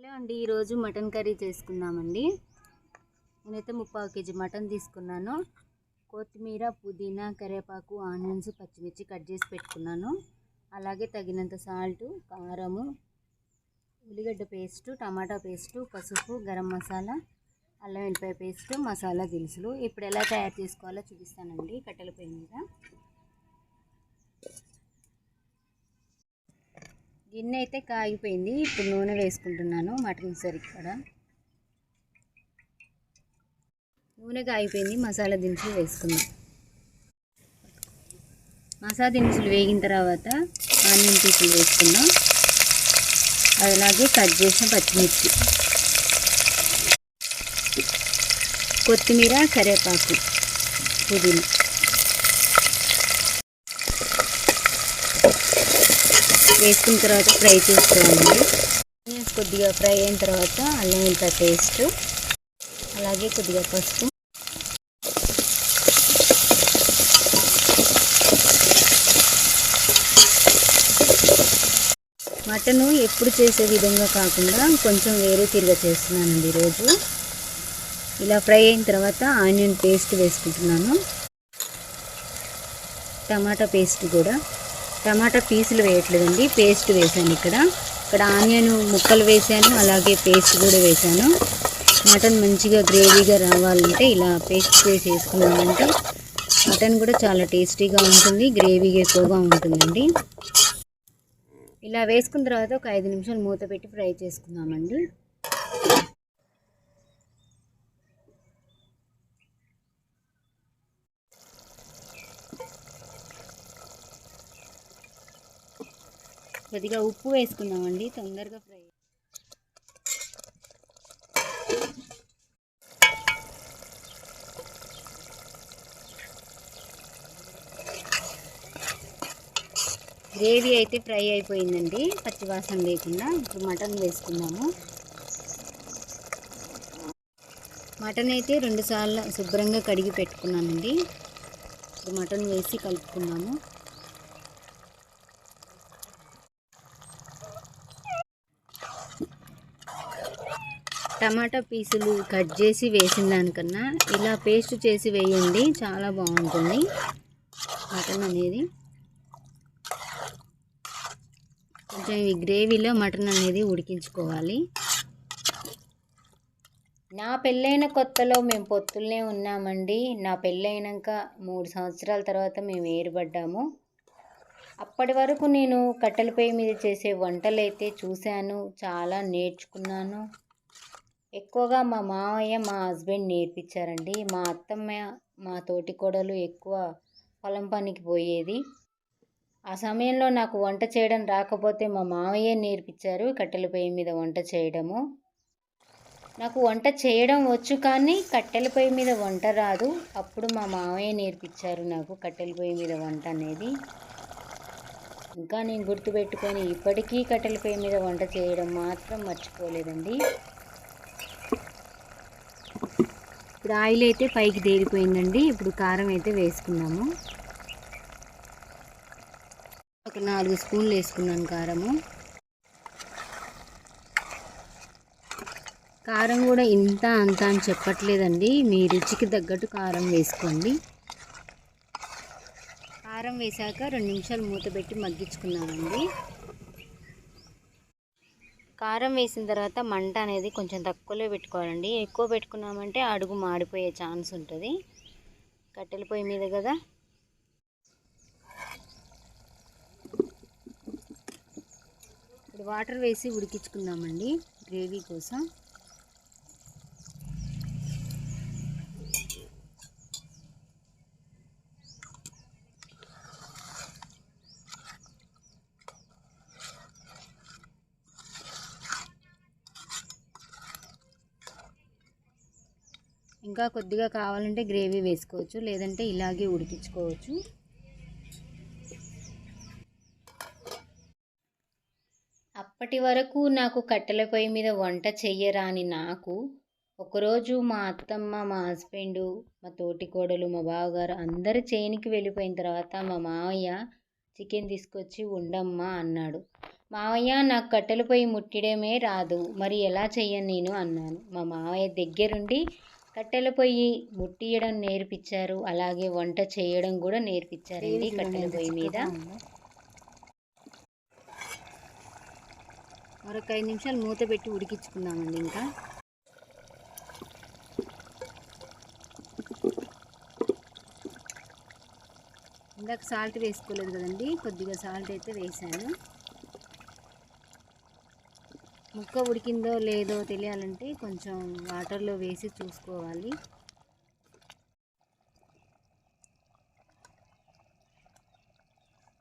Hello అండి ఈరోజు mutton curry చేసుకుందామండి. నేనైతే ముప్పావు కేజీ మటన్ తీసుకున్నాను. కొత్తిమీర పుదీనా కరివేపాకు ఆనియన్స్ పచ్చిమిర్చి కట్ చేసి పెట్టుకున్నాను. అలాగే తగినంత సాల్ట్ కారము ఉల్లిగడ్డ పేస్టు టమాటా పేస్టు పసుపు గరం మసాలా అల్లం వెల్లిపాయ పేస్టు మసాలా దినుసులు. ఇప్పుడు ఎలా తయారు చేసుకోవాలో చూపిస్తానండి కట్టెల పొయ్యి మీద. గిన్నె అయితే కాగిపోయింది. ఇప్పుడు నూనె వేసుకుంటున్నాను. మటన్ సరిక్కడ నూనె కాగిపోయింది. మసాలా దినుసులు వేసుకుందాం. మసాలా దినుసులు వేగిన తర్వాత ఆనియన్ పీసులు వేసుకుందాం. అలాగే కట్ చేసిన పచ్చిమిర్చి. కొత్తిమీర కరివేపాకు పుదీనా. వేసుకున్న తర్వాత ఫ్రై చేసుకోవాలండి ఆనియన్స్ కొద్దిగా ఫ్రై అయిన తర్వాత అల్లం వెల్లిపాయ పేస్ట్ అలాగే కొద్దిగా పసుపు. మటను ఎప్పుడు చేసే విధంగా కాకుండా కొంచెం వేరే తిరిగా చేస్తున్నానండి ఈరోజు. ఇలా ఫ్రై అయిన తర్వాత ఆనియన్ పేస్ట్ వేసుకుంటున్నాను. టమాటా పేస్ట్ కూడా. టమాటా పీసులు వేయట్లేదండి పేస్ట్ వేసాను ఇక్కడ. ఇక్కడ ఆనియన్ ముక్కలు వేసాను అలాగే పేస్ట్ కూడా వేసాను మటన్ మంచిగా గ్రేవీగా రావాలంటే ఇలా పేస్ట్ వేసి వేసుకున్నామంటే మటన్ కూడా చాలా టేస్టీగా ఉంటుంది గ్రేవీగా ఎక్కువగా ఉంటుందండి. ఇలా వేసుకున్న తర్వాత ఒక ఐదు నిమిషాలు మూత పెట్టి ఫ్రై చేసుకుందామండి. కొద్దిగా ఉప్పు వేసుకున్నామండి తొందరగా ఫ్రై గ్రేవీ అయితే ఫ్రై అయిపోయిందండి పచ్చివాసన లేకుండా. ఇప్పుడు మటన్ వేసుకున్నాము మటన్ అయితే రెండుసార్లు శుభ్రంగా కడిగి పెట్టుకున్నానండి. ఇప్పుడు మటన్ వేసి కలుపుకున్నాము టమాటా పీసులు కట్ చేసి వేసిన దానికన్నా ఇలా పేస్ట్ చేసి వేయండి. చాలా బాగుంటుంది. మటన్ అనేది కొంచెం ఈ గ్రేవీలో మటన్ అనేది ఉడికించుకోవాలి. నా పెళ్ళైన కొత్తలో మేము పొత్తులనే ఉన్నామండి. నా పెళ్ళైనాక మూడు సంవత్సరాల తర్వాత మేము ఏర్పడ్డాము. అప్పటి వరకు నేను కట్టెల మీద చేసే వంటలు అయితే చూశాను చాలా నేర్చుకున్నాను. ఎక్కువగా మా మామయ్య మా హస్బెండ్ నేర్పించారండి. మా అత్తమ్మ మా తోటి కోడలు ఎక్కువ పొలం పనికి పోయేది. ఆ సమయంలో నాకు వంట చేయడం రాకపోతే మా మామయ్య నేర్పించారు కట్టెల పొయ్యి మీద వంట చేయడము. నాకు వంట చేయడం వచ్చు కానీ కట్టెల పొయ్యి మీద వంట రాదు. అప్పుడు మా మామయ్య నేర్పించారు నాకు కట్టెల పొయ్యి మీద వంట అనేది. ఇంకా నేను గుర్తుపెట్టుకొని ఇప్పటికీ కట్టెల పొయ్యి మీద వంట చేయడం మాత్రం మర్చిపోలేదండి. ఇప్పుడు ఆయిల్ అయితే పైకి తేలిపోయిందండి. ఇప్పుడు కారం అయితే వేసుకున్నాము. ఒక నాలుగు స్పూన్లు వేసుకున్నాను కారము. కారం కూడా ఇంత అంత అని చెప్పట్లేదండి. మీ రుచికి తగ్గట్టు కారం వేసుకోండి. కారం వేసాక రెండు నిమిషాలు మూత పెట్టి మగ్గించుకున్నామండి కారం వేసిన తర్వాత మంట అనేది కొంచెం తక్కువలో పెట్టుకోవాలండి. ఎక్కువ పెట్టుకున్నామంటే అడుగు మాడిపోయే ఛాన్స్ ఉంటుంది. కట్టెల పొయ్యి మీద కదా? ఇప్పుడు వాటర్ వేసి ఉడికించుకుందామండి. గ్రేవీ కోసం. ఇంకా కొద్దిగా కావాలంటే గ్రేవీ వేసుకోవచ్చు లేదంటే ఇలాగే ఉడికించుకోవచ్చు. అప్పటి వరకు నాకు కట్టెల పొయ్యి మీద వంట చెయ్యరాని నాకు ఒకరోజు మా అత్తమ్మ మా హస్బెండు మా తోటి కోడలు మా బావగారు అందరు చేనికి వెళ్ళిపోయిన తర్వాత మా మావయ్య చికెన్ తీసుకొచ్చి ఉండమ్మా అన్నాడు. మావయ్య నాకు కట్టెల పొయ్యి ముట్టడమే రాదు మరి ఎలా చెయ్యను నేను అన్నాను. మా మావయ్య దగ్గరుండి కట్టెల పొయ్యి ముట్టియడం నేర్పించారు. అలాగే వంట చేయడం కూడా నేర్పించారండి కట్టెల పొయ్యి మీద. మరొక ఐదు నిమిషాలు మూత పెట్టి ఉడికించుకుందామండి ఇంకా. ఇందాక సాల్ట్ వేసుకోలేదు కదండి. కొద్దిగా సాల్ట్ అయితే వేసాను ముక్క ఉడికిందో లేదో తెలియాలంటే కొంచెం వాటర్లో వేసి చూసుకోవాలి.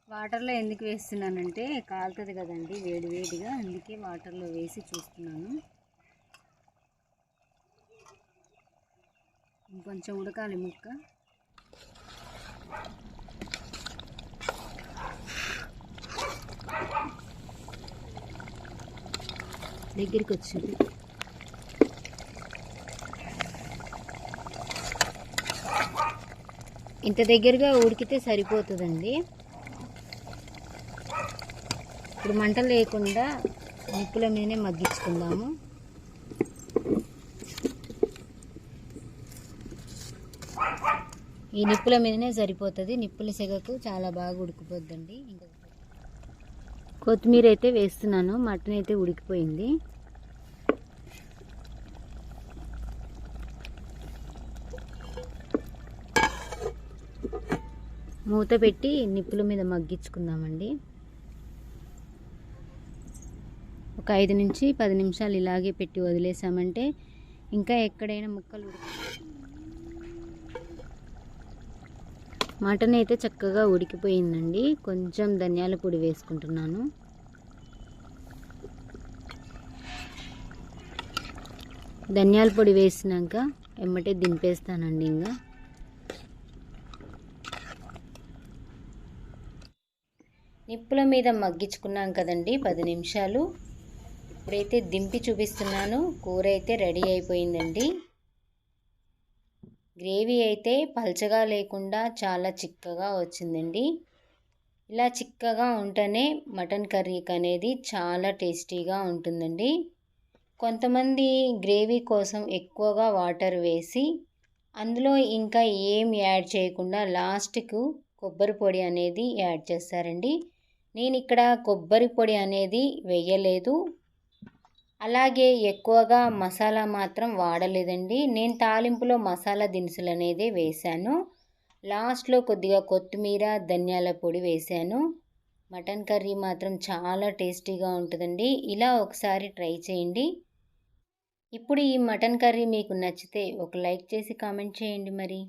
వాటర్లో ఎందుకు వేస్తున్నానంటే కాలుతుంది కదండి వేడి వేడిగా అందుకే వాటర్లో వేసి చూస్తున్నాను. ఇంకొంచెం ఉడకాలి ముక్క. దగ్గరికి వచ్చింది ఇంత దగ్గరగా ఉడికితే సరిపోతుందండి. ఇప్పుడు మంట లేకుండా నిప్పుల మీదనే మగ్గించుకుందాము. ఈ నిప్పుల మీదనే సరిపోతుంది. నిప్పుల సెగకు చాలా బాగా ఉడికిపోద్దండి. ఇంకా కొత్తిమీర అయితే వేస్తున్నాను. మటన్ అయితే ఉడికిపోయింది. మూత పెట్టి నిప్పుల మీద మగ్గించుకుందామండి. ఒక ఐదు నుంచి పది నిమిషాలు ఇలాగే పెట్టి వదిలేసామంటే ఇంకా ఎక్కడైనా ముక్కలు మటన్ అయితే చక్కగా ఉడికిపోయిందండి. కొంచెం ధనియాల పొడి వేసుకుంటున్నాను. ధనియాల పొడి వేసినాక ఎమ్మటే దింపేస్తానండి ఇంకా. నిప్పుల మీద మగ్గించుకున్నాం కదండి పది నిమిషాలు. ఇప్పుడైతే దింపి చూపిస్తున్నాను. కూర అయితే రెడీ అయిపోయిందండి. గ్రేవీ అయితే పల్చగా లేకుండా చాలా చిక్కగా వచ్చిందండి. ఇలా చిక్కగా ఉంటేనే మటన్ కర్రీకి అనేది చాలా టేస్టీగా ఉంటుందండి. కొంతమంది గ్రేవీ కోసం ఎక్కువగా వాటర్ వేసి అందులో ఇంకా ఏం యాడ్ చేయకుండా లాస్ట్కు కొబ్బరి పొడి అనేది యాడ్ చేస్తారండి. నేను ఇక్కడ కొబ్బరి పొడి అనేది వేయలేదు. అలాగే ఎక్కువగా మసాలా మాత్రం వాడలేదండి. నేను తాలింపులో మసాలా దినుసులు అనేది వేశాను. లాస్ట్లో కొద్దిగా కొత్తిమీర ధనియాల పొడి వేశాను. మటన్ కర్రీ మాత్రం చాలా టేస్టీగా ఉంటుందండి. ఇలా ఒకసారి ట్రై చేయండి. ఇప్పుడు ఈ మటన్ కర్రీ మీకు నచ్చితే ఒక లైక్ చేసి కామెంట్ చేయండి మరి.